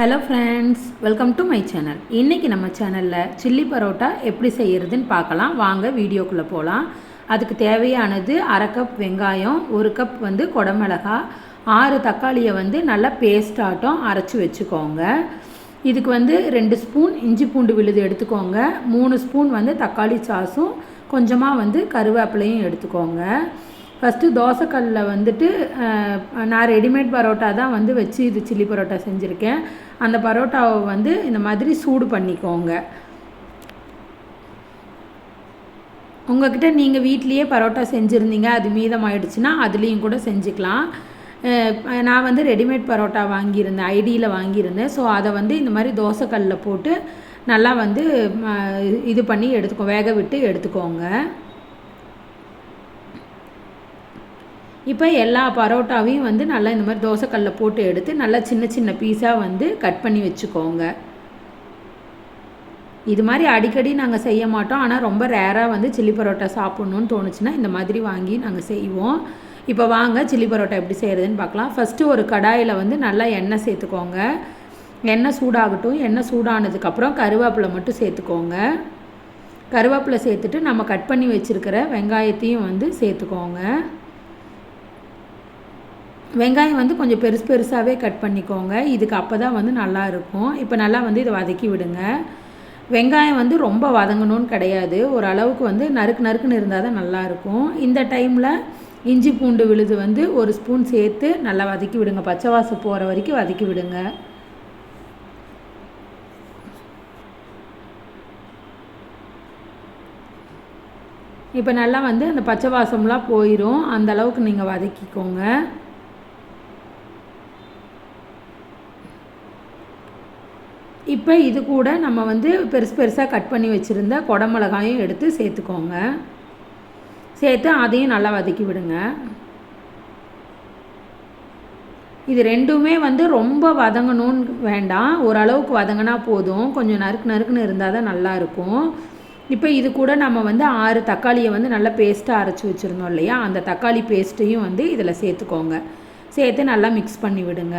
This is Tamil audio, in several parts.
Hello friends welcome to my channel இன்றைக்கி நம்ம சேனலில் சில்லி பரோட்டா எப்படி செய்கிறதுன்னு பார்க்கலாம். வாங்க வீடியோக்குள்ளே போகலாம் அதுக்கு தேவையானது அரை கப் வெங்காயம் ஒரு கப் வந்து குடமிளகா ஆறு தக்காளியை வந்து நல்லா பேஸ்ட் ஆட்டம் அரைச்சி வச்சுக்கோங்க. இதுக்கு வந்து ரெண்டு ஸ்பூன் இஞ்சி பூண்டு விழுது எடுத்துக்கோங்க. மூணு ஸ்பூன் வந்து தக்காளி சாஸும் கொஞ்சமாக வந்து கருவேப்பிலையும் எடுத்துக்கோங்க. ஃபஸ்ட்டு தோசைக்கல்லில் வந்துட்டு நான் ரெடிமேட் பரோட்டா தான் வந்து வச்சு இது சில்லி பரோட்டா செஞ்சுருக்கேன். அந்த பரோட்டாவை வந்து இந்த மாதிரி சூடு பண்ணிக்கோங்க. உங்ககிட்ட நீங்கள் வீட்லேயே பரோட்டா செஞ்சுருந்தீங்க அது மீதமாயிடுச்சுன்னா அதுலேயும் கூட செஞ்சுக்கலாம். நான் வந்து ரெடிமேட் பரோட்டா வாங்கியிருந்தேன் ஐடியில் வாங்கியிருந்தேன். ஸோ அதை வந்து இந்த மாதிரி தோசைக்கல்லில் போட்டு நல்லா வந்து இது பண்ணி எடுத்துக்கோ வேக விட்டு எடுத்துக்கோங்க. இப்போ எல்லா பரோட்டாவையும் வந்து நல்லா இந்த மாதிரி தோசைக்கல்லில் போட்டு எடுத்து நல்லா சின்ன சின்ன பீஸாக வந்து கட் பண்ணி வச்சுக்கோங்க. இது மாதிரி அடிக்கடி நாங்கள் செய்ய மாட்டோம். ஆனால் ரொம்ப ரேராக வந்து சில்லி பரோட்டா சாப்பிட்ணுன்னு தோணுச்சுன்னா இந்த மாதிரி வாங்கி நாங்கள் செய்வோம். இப்போ வாங்க சில்லி பரோட்டா எப்படி செய்கிறதுன்னு பார்க்கலாம். ஃபஸ்ட்டு ஒரு கடாயில் வந்து நல்லா எண்ணெய் சேர்த்துக்கோங்க. எண்ணெய் சூடாகட்டும். எண்ணெய் சூடானதுக்கப்புறம் கருவேப்பிலை மட்டும் சேர்த்துக்கோங்க. கருவேப்பிலை சேர்த்துட்டு நம்ம கட் பண்ணி வச்சுருக்கிற வெங்காயத்தையும் வந்து சேர்த்துக்கோங்க. வெங்காயம் வந்து கொஞ்சம் பெருசு பெருசாகவே கட் பண்ணிக்கோங்க. இதுக்கு அப்போ தான் வந்து நல்லா இருக்கும். இப்போ நல்லா வந்து இதை வதக்கி விடுங்க. வெங்காயம் வந்து ரொம்ப வதங்கணும்னு கிடையாது. ஓரளவுக்கு வந்து நறுக்கு நறுக்குன்னு இருந்தால் தான் நல்லாயிருக்கும் இந்த டைமில் இஞ்சி பூண்டு விழுது வந்து ஒரு ஸ்பூன் சேர்த்து நல்லா வதக்கி விடுங்க. பச்சை வாசம் போகிற வரைக்கும் வதக்கி விடுங்க. இப்போ நல்லா வந்து அந்த பச்சை வாசம்லாம் போயிடும் அந்த அளவுக்கு நீங்கள் வதக்கிக்கோங்க. இப்போ இது கூட நம்ம வந்து பெருசு பெருசாக கட் பண்ணி வச்சுருந்த குடமிளகாயும் எடுத்து சேர்த்துக்கோங்க. சேர்த்து அதையும் நல்லா வதக்கி விடுங்க. இது ரெண்டுமே வந்து ரொம்ப வதங்கணும்னு வேண்டாம். ஓரளவுக்கு வதங்கினா போதும். கொஞ்சம் நறுக்கு நறுக்குன்னு இருந்தால் தான் நல்லாயிருக்கும் இப்போ இது கூட நம்ம வந்து ஆறு தக்காளியை வந்து நல்லா பேஸ்ட்டாக அரைச்சி வச்சுருந்தோம் இல்லையா? அந்த தக்காளி பேஸ்ட்டையும் வந்து இதில் சேர்த்துக்கோங்க. சேர்த்து நல்லா மிக்ஸ் பண்ணி விடுங்க.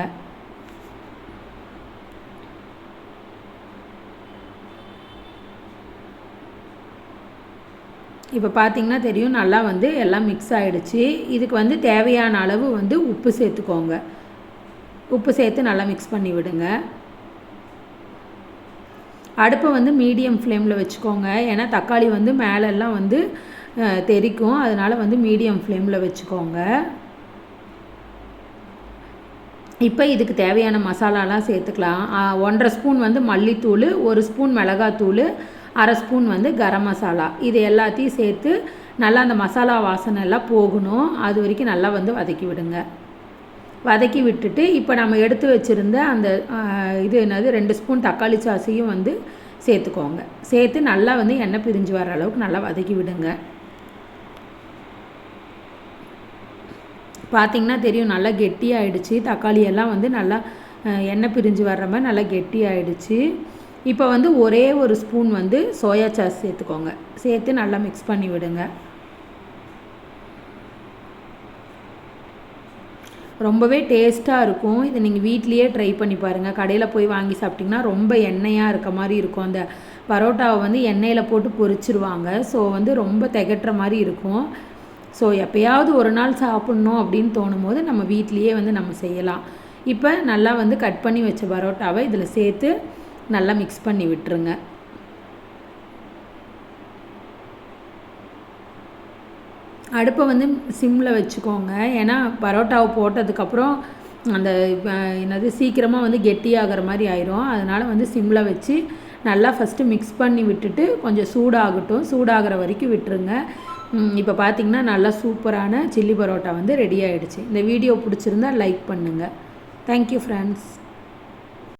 இப்போ பார்த்தீங்கன்னா தெரியும் நல்லா வந்து எல்லாம் மிக்ஸ் ஆகிடுச்சு இதுக்கு வந்து தேவையான அளவு வந்து உப்பு சேர்த்துக்கோங்க. உப்பு சேர்த்து நல்லா மிக்ஸ் பண்ணி விடுங்க. அடுப்பை வந்து மீடியம் ஃப்ளேமில் வச்சுக்கோங்க. ஏன்னா தக்காளி வந்து மேலெல்லாம் வந்து தெரிக்கும். தெறிக்கும் அதனால் வந்து மீடியம் ஃப்ளேமில் வச்சுக்கோங்க. இப்போ இதுக்கு தேவையான மசாலாலாம் சேர்த்துக்கலாம். ஒன்றரை ஸ்பூன் வந்து மல்லித்தூள் ஒரு ஸ்பூன் மிளகாத்தூள் அரை ஸ்பூன் வந்து கரம் மசாலா. இது எல்லாத்தையும் சேர்த்து நல்லா அந்த மசாலா வாசனை எல்லாம் போகணும். அது வரைக்கும் நல்லா வந்து வதக்கி விடுங்க. வதக்கி விட்டுட்டு இப்போ நம்ம எடுத்து வச்சுருந்த அந்த இது என்னது ரெண்டு ஸ்பூன் தக்காளி சாஸையும் வந்து சேர்த்துக்கோங்க. சேர்த்து நல்லா வந்து எண்ணெய் பிரிஞ்சு வர அளவுக்கு நல்லா வதக்கி விடுங்க. பார்த்தீங்கன்னா தெரியும் நல்லா கெட்டியாயிடுச்சு. தக்காளி எல்லாம் வந்து நல்லா எண்ணெய் பிரிஞ்சு வர்ற மாதிரி நல்லா கெட்டியாயிடுச்சு. இப்போ வந்து ஒரே ஒரு ஸ்பூன் வந்து சோயா சாஸ் சேர்த்துக்கோங்க. சேர்த்து நல்லா மிக்ஸ் பண்ணி விடுங்க. ரொம்பவே டேஸ்ட்டாக இருக்கும். இதை நீங்கள் வீட்லேயே ட்ரை பண்ணி பாருங்கள் கடையில் போய் வாங்கி சாப்பிட்டிங்கன்னா ரொம்ப எண்ணெயாக இருக்க மாதிரி இருக்கும். அந்த பரோட்டாவை வந்து எண்ணெயில் போட்டு பொரிச்சிருவாங்க. ஸோ வந்து ரொம்ப திகட்டுற மாதிரி இருக்கும். ஸோ எப்போயாவது ஒரு நாள் சாப்பிட்ணும் அப்படின்னு தோணும் போது நம்ம வீட்லேயே வந்து நம்ம செய்யலாம். இப்போ நல்லா வந்து கட் பண்ணி வச்ச பரோட்டாவை இதில் சேர்த்து நல்லா மிக்ஸ் பண்ணி விட்டுருங்க. அடுப்பை வந்து சிம்மில் வச்சுக்கோங்க. ஏன்னா பரோட்டாவை போட்டதுக்கப்புறம் அந்த என்னது சீக்கிரமாக வந்து கெட்டியாகிற மாதிரி ஆயிரும். அதனால் வந்து சிம்மில் வச்சு நல்லா ஃபஸ்ட்டு மிக்ஸ் பண்ணி விட்டுட்டு கொஞ்சம் சூடாகட்டும். சூடாகிற வரைக்கும் விட்டுருங்க. இப்போ பார்த்திங்கன்னா நல்லா சூப்பரான சில்லி பரோட்டா வந்து ரெடி ஆகிடுச்சு இந்த வீடியோ பிடிச்சிருந்தா லைக் பண்ணுங்கள் தேங்க்யூ ஃப்ரெண்ட்ஸ்